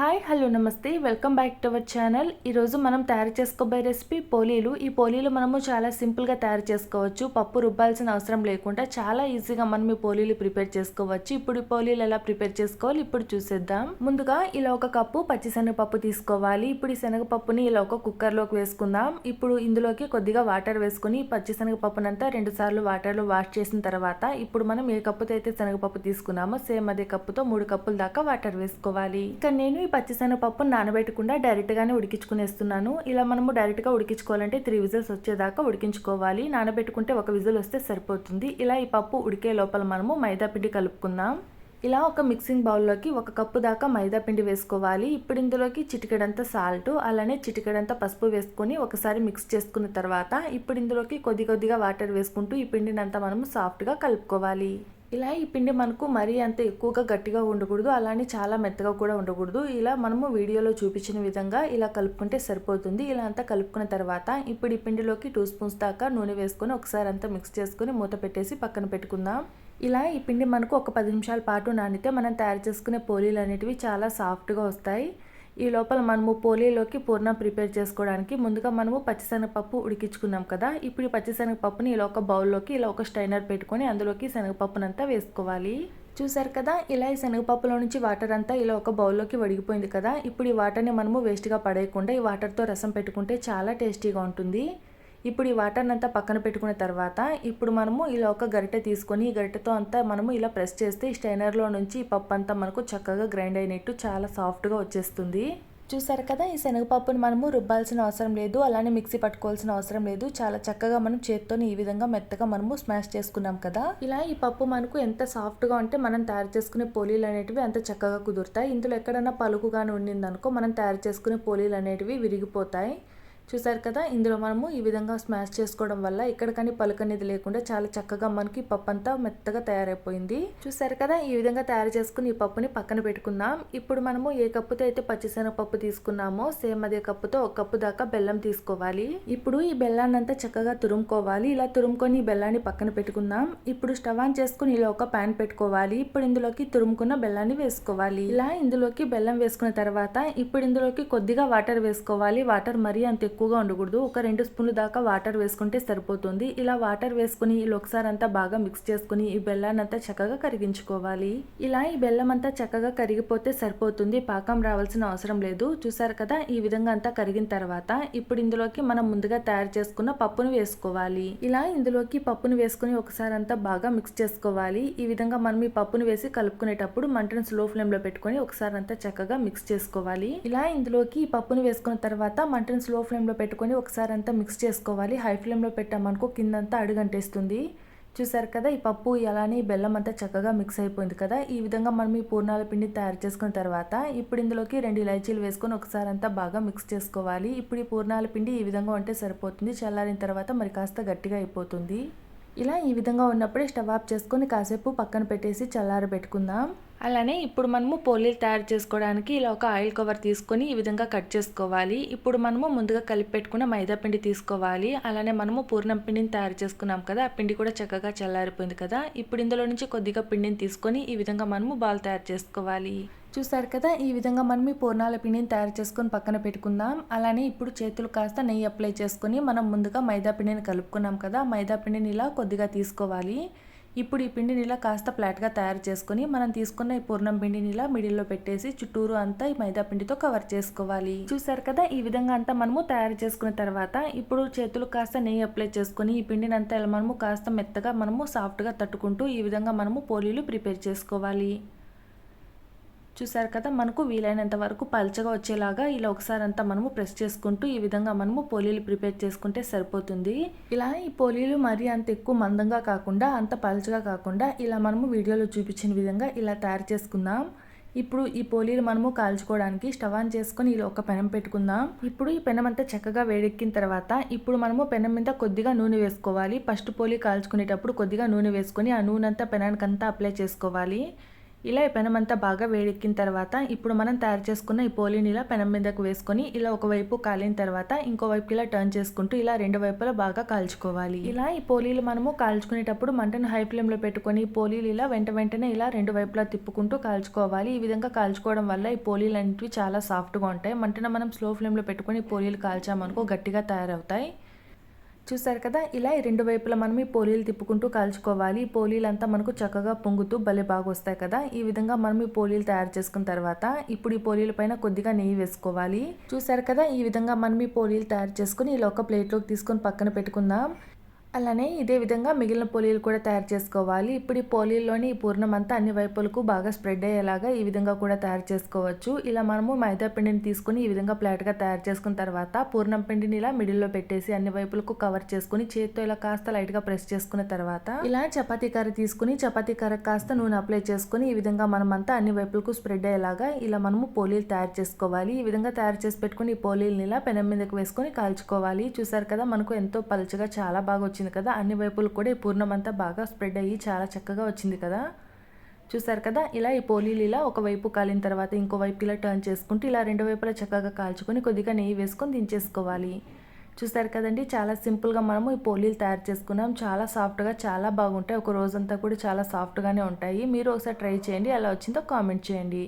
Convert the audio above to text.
Hi hello నమస్తే. Welcome back to our channel. ఈరోజు మనం తయారు చేసుకోబోయే రెసిపీ పోలీలు. ఈ పోలీలు మనము చాలా సింపుల్గా తయారు చేసుకోవచ్చు. పప్పు రుబ్బాల్సిన అవసరం లేకుండా చాలా ఈజీగా మనం ఈ పోలీలు ప్రిపేర్ చేసుకోవచ్చు. ఇప్పుడు ఈ పోలీలు ఎలా ప్రిపేర్ చేసుకోవాలి ఇప్పుడు చూసేద్దాం. ముందుగా ఇలా ఒక కప్పు పచ్చిశనగపప్పు తీసుకోవాలి. ఇప్పుడు ఈ శనగపప్పుని ఇలా ఒక కుక్కర్లోకి వేసుకుందాం. ఇప్పుడు ఇందులోకి కొద్దిగా వాటర్ వేసుకుని పచ్చిశనగపప్పునంతా రెండు సార్లు వాటర్లో వాష్ చేసిన తర్వాత ఇప్పుడు మనం ఏ కప్పుతో అయితే శనగపప్పు తీసుకున్నామో సేమ్ అదే కప్పుతో మూడు కప్పుల దాకా వాటర్ వేసుకోవాలి. ఇక్కడ నేను పచ్చిశనగపప్పు నానబెట్టకుండా డైరెక్ట్గానే ఉడికించుకునేస్తున్నాను. ఇలా మనము డైరెక్ట్గా ఉడికించుకోవాలంటే త్రీ విజిల్స్ వచ్చేదాకా ఉడికించుకోవాలి. నానబెట్టుకుంటే ఒక విజిల్ వస్తే సరిపోతుంది. ఇలా ఈ పప్పు ఉడికే లోపల మనము మైదాపిండి కలుపుకుందాం. ఇలా ఒక మిక్సింగ్ బౌల్లోకి ఒక కప్పు దాకా మైదా పిండి వేసుకోవాలి. ఇప్పుడు ఇందులోకి చిటికెడంత సాల్ట్ అలానే చిటికెడంత పసుపు వేసుకొని ఒకసారి మిక్స్ చేసుకున్న తర్వాత ఇప్పుడు ఇందులోకి కొద్ది కొద్దిగా వాటర్ వేసుకుంటూ ఈ పిండిని అంతా మనము సాఫ్ట్గా కలుపుకోవాలి. ఇలా ఈ పిండి మనకు మరీ అంత ఎక్కువగా గట్టిగా ఉండకూడదు అలానే చాలా మెత్తగా కూడా ఉండకూడదు. ఇలా మనము వీడియోలో చూపించిన విధంగా ఇలా కలుపుకుంటే సరిపోతుంది. ఇలా అంతా కలుపుకున్న తర్వాత ఇప్పుడు ఈ పిండిలోకి టూ స్పూన్స్ దాకా నూనె వేసుకొని ఒకసారి అంతా మిక్స్ చేసుకొని మూత పెట్టేసి పక్కన పెట్టుకుందాం. ఇలా ఈ పిండి మనకు ఒక పది నిమిషాల పాటు నానితే మనం తయారు చేసుకునే పోలీలు అనేటివి చాలా సాఫ్ట్గా వస్తాయి. ఈ లోపల మనము పోలీలోకి పూర్ణం ప్రిపేర్ చేసుకోవడానికి ముందుగా మనము పచ్చిశనగపప్పు ఉడికించుకున్నాం కదా. ఇప్పుడు ఈ పచ్చిశనగపప్పుని ఇలా ఒక బౌల్లోకి ఇలా ఒక స్టైనర్ పెట్టుకొని అందులోకి శనగపప్పునంతా వేసుకోవాలి. చూసారు కదా ఇలా ఈ శనగపప్పులో నుంచి వాటర్ అంతా ఇలా ఒక బౌల్లోకి వడిగిపోయింది కదా. ఇప్పుడు ఈ వాటర్ని మనము వేస్ట్గా పడేయకుండా ఈ వాటర్తో రసం పెట్టుకుంటే చాలా టేస్టీగా ఉంటుంది. ఇప్పుడు ఈ వాటర్ని అంతా పక్కన పెట్టుకున్న తర్వాత ఇప్పుడు మనము ఇలా ఒక గరిటె తీసుకొని ఈ గరిటెతో అంతా మనము ఇలా ప్రెస్ చేస్తే ఈ స్టైనర్లో నుంచి ఈ పప్పు అంతా మనకు చక్కగా గ్రైండ్ అయినట్టు చాలా సాఫ్ట్గా వచ్చేస్తుంది. చూసారు కదా ఈ శనగపప్పును మనము రుబ్బాల్సిన అవసరం లేదు అలానే మిక్సీ పట్టుకోవాల్సిన అవసరం లేదు. చాలా చక్కగా మనం చేత్తోని ఈ విధంగా మెత్తగా మనము స్మాష్ చేసుకున్నాం కదా. ఇలా ఈ పప్పు మనకు ఎంత సాఫ్ట్గా ఉంటే మనం తయారు చేసుకునే పోలీలు అనేటివి అంత చక్కగా కుదురుతాయి. ఇందులో ఎక్కడైనా పలుకుగానే ఉండిందనుకో మనం తయారు చేసుకునే పోలీలు అనేటివి విరిగిపోతాయి. చూసారు కదా? ఇందులో మనము ఈ విధంగా స్మాష్ చేసుకోవడం వల్ల ఇక్కడ కానీ పలుకనేది లేకుండా చాలా చక్కగా మనకి పప్పు అంతా మెత్తగా తయారైపోయింది. చూసారు కదా? ఈ విధంగా తయారు చేసుకుని ఈ పప్పుని పక్కన పెట్టుకుందాం. ఇప్పుడు మనము ఏ కప్పుతో అయితే పచ్చిశనగపప్పు తీసుకున్నామో సేమ్ అదే కప్పుతో ఒక కప్పు దాకా బెల్లం తీసుకోవాలి. ఇప్పుడు ఈ బెల్లాన్ని అంతా చక్కగా తురుముకోవాలి. ఇలా తురుముకొని ఈ బెల్లాన్ని పక్కన పెట్టుకుందాం. ఇప్పుడు స్టవ్ ఆన్ చేసుకుని ఇలా ఒక ప్యాన్ పెట్టుకోవాలి. ఇప్పుడు ఇందులోకి తురుముకున్న బెల్లాన్ని వేసుకోవాలి. ఇలా ఇందులోకి బెల్లం వేసుకున్న తర్వాత ఇప్పుడు ఇందులోకి కొద్దిగా వాటర్ వేసుకోవాలి. వాటర్ మరీ అంత ఎక్కువగా ఉండకూడదు. ఒక రెండు స్పూన్లు దాకా వాటర్ వేసుకుంటే సరిపోతుంది. ఇలా వాటర్ వేసుకుని ఇలా ఒకసారి అంతా బాగా మిక్స్ చేసుకుని ఈ బెల్లాన్ని అంతా చక్కగా కరిగించుకోవాలి. ఇలా ఈ బెల్లం అంతా చక్కగా కరిగిపోతే సరిపోతుంది. పాకం రావాల్సిన అవసరం లేదు. చూసారు కదా ఈ విధంగా అంతా కరిగిన తర్వాత ఇప్పుడు ఇందులోకి మనం ముందుగా తయారు చేసుకున్న పప్పును వేసుకోవాలి. ఇలా ఇందులోకి పప్పును వేసుకుని ఒకసారి అంతా బాగా మిక్స్ చేసుకోవాలి. ఈ విధంగా మనం ఈ పప్పును వేసి కలుపుకునేటప్పుడు మంటను స్లో ఫ్లేమ్లో పెట్టుకొని ఒకసారి అంతా చక్కగా మిక్స్ చేసుకోవాలి. ఇలా ఇందులోకి ఈ పప్పును వేసుకున్న తర్వాత మంటను స్లో ఫ్లేమ్ ఫ్లేమ్లో పెట్టుకొని ఒకసారి అంతా మిక్స్ చేసుకోవాలి. హై ఫ్లేమ్లో పెట్టామనుకో కిందంతా అడుగంటేస్తుంది. చూసారు కదా ఈ పప్పు అలానే ఈ బెల్లం అంతా చక్కగా మిక్స్ అయిపోయింది కదా. ఈ విధంగా మనం ఈ పూర్ణాల పిండి తయారు చేసుకున్న తర్వాత ఇప్పుడు ఇందులోకి రెండు ఇలాచీలు వేసుకొని ఒకసారి అంతా బాగా మిక్స్ చేసుకోవాలి. ఇప్పుడు ఈ పూర్ణాల పిండి ఈ విధంగా ఉంటే సరిపోతుంది. చల్లారిన తర్వాత మరి కాస్త గట్టిగా అయిపోతుంది. ఇలా ఈ విధంగా ఉన్నప్పుడే స్టవ్ ఆఫ్ చేసుకొని కాసేపు పక్కన పెట్టేసి చల్లారబెట్టుకుందాం. అలానే ఇప్పుడు మనము పోలీలు తయారు చేసుకోవడానికి ఇలా ఒక ఆయిల్ కవర్ తీసుకొని ఈ విధంగా కట్ చేసుకోవాలి. ఇప్పుడు మనము ముందుగా కలిపి పెట్టుకున్న మైదా పిండి తీసుకోవాలి. అలానే మనము పూర్ణం పిండిని తయారు చేసుకున్నాం కదా ఆ పిండి కూడా చక్కగా చల్లారిపోయింది కదా. ఇప్పుడు ఇందులో నుంచి కొద్దిగా పిండిని తీసుకొని ఈ విధంగా మనము బాల్ తయారు చేసుకోవాలి. చూసారు కదా ఈ విధంగా మనం ఈ పూర్ణాల పిండిని తయారు చేసుకొని పక్కన పెట్టుకుందాం. అలానే ఇప్పుడు చేతులు కాస్త నెయ్యి అప్లై చేసుకొని మనం ముందుగా మైదా పిండిని కలుపుకున్నాం కదా మైదా పిండిని ఇలా కొద్దిగా తీసుకోవాలి. ఇప్పుడు ఈ పిండిని ఇలా కాస్త ఫ్లాట్గా తయారు చేసుకుని మనం తీసుకున్న ఈ పూర్ణం పిండిని ఇలా మిడిల్లో పెట్టేసి చుట్టూరు అంతా ఈ మైదా పిండితో కవర్ చేసుకోవాలి. చూసారు కదా ఈ విధంగా అంతా మనము తయారు చేసుకున్న తర్వాత ఇప్పుడు చేతులు కాస్త నెయ్యి అప్లై చేసుకొని ఈ పిండిని అంతా ఇలా మనము కాస్త మెత్తగా మనము సాఫ్ట్గా తట్టుకుంటూ ఈ విధంగా మనము పోలీలు ప్రిపేర్ చేసుకోవాలి. చూసారు కదా మనకు వీలైనంత వరకు పల్చగా వచ్చేలాగా ఇలా ఒకసారి అంతా మనము ప్రెస్ చేసుకుంటూ ఈ విధంగా మనము పోలీలు ప్రిపేర్ చేసుకుంటే సరిపోతుంది. ఇలా ఈ పోలీలు మరీ అంత ఎక్కువ మందంగా కాకుండా అంత పల్చగా కాకుండా ఇలా మనము వీడియోలో చూపించిన విధంగా ఇలా తయారు చేసుకుందాం. ఇప్పుడు ఈ పోలీలు మనము కాల్చుకోవడానికి స్టవ్ ఆన్ చేసుకొని ఇలా ఒక పెనం పెట్టుకుందాం. ఇప్పుడు ఈ పెనం అంతా చక్కగా వేడెక్కిన తర్వాత ఇప్పుడు మనము పెనం మీద కొద్దిగా నూనె వేసుకోవాలి. ఫస్ట్ పోలీ కాల్చుకునేటప్పుడు కొద్దిగా నూనె వేసుకొని ఆ నూనె అంతా పెనానికి అంతా అప్లై చేసుకోవాలి. ఇలా ఈ పెనమంతా బాగా వేడెక్కిన తర్వాత ఇప్పుడు మనం తయారు చేసుకున్న ఈ పోలీని ఇలా పెనం మీదకు వేసుకొని ఇలా ఒకవైపు కాలిన తర్వాత ఇంకోవైపు ఇలా టర్న్ చేసుకుంటూ ఇలా రెండు వైపులా బాగా కాల్చుకోవాలి. ఇలా ఈ పోలీలు మనము కాల్చుకునేటప్పుడు మంటను హై ఫ్లేమ్లో పెట్టుకొని ఈ పోలీలు ఇలా వెంట వెంటనే ఇలా రెండు వైపులా తిప్పుకుంటూ కాల్చుకోవాలి. ఈ విధంగా కాల్చుకోవడం వల్ల ఈ పోలీలు అనేవి చాలా సాఫ్ట్గా ఉంటాయి. మంటను మనం స్లో ఫ్లేమ్లో పెట్టుకొని పోలీలు కాల్చామనుకో గట్టిగా తయారవుతాయి. చూసారు కదా ఇలా ఈ రెండు వైపులా మనం ఈ పోలీలు తిప్పుకుంటూ కాల్చుకోవాలి. ఈ పోలీలంతా మనకు చక్కగా పొంగుతూ భలే బాగా వస్తాయి కదా. ఈ విధంగా మనం ఈ పోలీలు తయారు చేసుకున్న తర్వాత ఇప్పుడు ఈ పోలీల పైన కొద్దిగా నెయ్యి వేసుకోవాలి. చూసారు కదా ఈ విధంగా మనం ఈ పోలీలు తయారు చేసుకుని ఇలా ఒక ప్లేట్లోకి తీసుకొని పక్కన పెట్టుకుందాం. అలానే ఇదే విధంగా మిగిలిన పోలీలు కూడా తయారు చేసుకోవాలి. ఇప్పుడు ఈ పోలీల్లోని ఈ పూర్ణం అంతా అన్ని వైపులకు బాగా స్ప్రెడ్ అయ్యేలాగా ఈ విధంగా కూడా తయారు చేసుకోవచ్చు. ఇలా మనము మైదా పిండిని తీసుకుని ఈ విధంగా ప్లాట్గా తయారు చేసుకున్న తర్వాత పూర్ణం పిండిని ఇలా మిడిల్లో పెట్టేసి అన్ని వైపులకు కవర్ చేసుకుని చేతితో ఇలా కాస్త లైట్గా ప్రెస్ చేసుకున్న తర్వాత ఇలా చపాతీ కర్ర తీసుకుని చపాతీ కర్ర కాస్త నూనె అప్లై చేసుకుని ఈ విధంగా మనమంతా అన్ని వైపులకు స్ప్రెడ్ అయ్యేలాగా ఇలా మనము పోలీలు తయారు చేసుకోవాలి. ఈ విధంగా తయారు చేసి పెట్టుకుని ఈ పోలీల్ని ఇలా పెనం మీదకి వేసుకొని కాల్చుకోవాలి. చూసారు కదా మనకు ఎంతో పలుచగా చాలా బాగా వచ్చింది వచ్చింది కదా అన్ని వైపులు కూడా ఈ పూర్ణం అంతా బాగా స్ప్రెడ్ అయ్యి చాలా చక్కగా వచ్చింది కదా. చూసారు కదా ఇలా ఈ పోలీలు ఇలా ఒకవైపు కాలిన తర్వాత ఇంకో వైపు ఇలా టర్న్ చేసుకుంటూ ఇలా రెండు వైపులా చక్కగా కాల్చుకొని కొద్దిగా నెయ్యి వేసుకొని దించేసుకోవాలి. చూసారు కదండి చాలా సింపుల్గా మనము ఈ పోలీలు తయారు చేసుకున్నాం. చాలా సాఫ్ట్గా చాలా బాగుంటాయి. ఒక రోజంతా కూడా చాలా సాఫ్ట్గానే ఉంటాయి. మీరు ఒకసారి ట్రై చేయండి ఎలా వచ్చిందో కామెంట్ చేయండి.